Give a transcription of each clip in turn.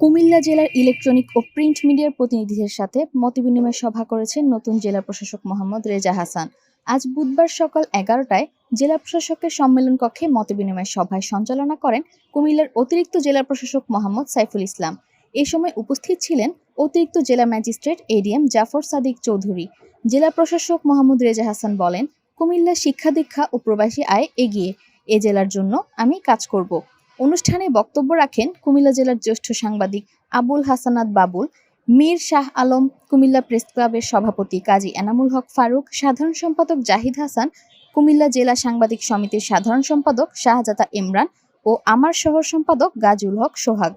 কুমিল্লা জেলার ইলেকট্রনিক ও প্রিন্ট মিডিয়ার প্রতিনিধিদের সাথে মতবিনিময় সভা করেছেন নতুন জেলা প্রশাসক মোহাম্মদ রেজা হাসান। আজ বুধবার সকাল এগারোটায় জেলা প্রশাসকের সম্মেলন কক্ষে মতবিনিময় সভায় সঞ্চালনা করেন কুমিল্লার অতিরিক্ত জেলা প্রশাসক মোহাম্মদ সাইফুল ইসলাম। এ সময় উপস্থিত ছিলেন অতিরিক্ত জেলা ম্যাজিস্ট্রেট এডিএম জাফর সাদিক চৌধুরী। জেলা প্রশাসক মোহাম্মদ রেজা হাসান বলেন, কুমিল্লা শিক্ষা দীক্ষা ও প্রবাসী আয় এগিয়ে। এ জেলার জন্য আমি কাজ করব। অনুষ্ঠানে বক্তব্য রাখেন কুমিল্লা জেলার জ্যেষ্ঠ সাংবাদিক আবুল হাসানাত বাবুল, মীর শাহ আলম, কুমিল্লা প্রেস ক্লাবের সভাপতি কাজী এনামুল হক ফারুক, সাধারণ সম্পাদক জাহিদ হাসান, কুমিল্লা জেলা সাংবাদিক সমিতির সাধারণ সম্পাদক শাহজাদা ইমরান ও আমার শহর সম্পাদক গাজুল হক সোহাগ।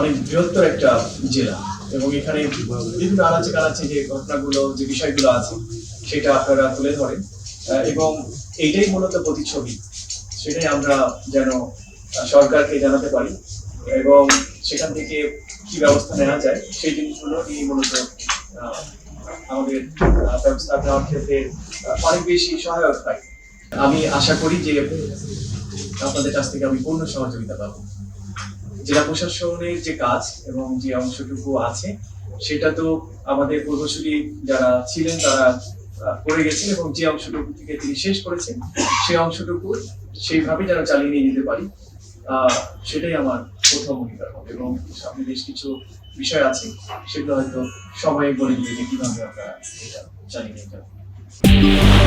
অনেক বৃহত্তর একটা জেলা এবং এখানে বিভিন্ন যে ঘটনাগুলো, যে বিষয়গুলো আছে, সেটা আপনারা তুলে ধরেন। এবং এইটাই মূলত প্রতিচ্ছবি। সেটাই আমরা যেন সরকারকে জানাতে পারি এবং সেখান থেকে কি ব্যবস্থা নেওয়া যায়, সেই জিনিসগুলো নিয়ে মূলত আমাদের ব্যবস্থা নেওয়ার ক্ষেত্রে অনেক বেশি সহায়ক হয়। আমি আশা করি যে আপনাদের কাছ থেকে আমি পূর্ণ সহযোগিতা পাবো। জেলা প্রশাসনের যে কাজ এবং যে অংশটুকু আছে, সেটা তো আমাদের পূর্বসূরি যারা ছিলেন, তারা করে গেছেন এবং যে অংশটুকু থেকে তিনি শেষ করেছেন সেই অংশটুকু সেইভাবে যারা চালিয়ে নিয়ে যেতে পারি। সেটাই আমার প্রথম অঙ্গীকার হবে এবং সামনে বেশ কিছু বিষয় আছে, সেগুলো হয়তো সবাই বলে দিবে যে কীভাবে আমরা এটা চালিয়ে যাব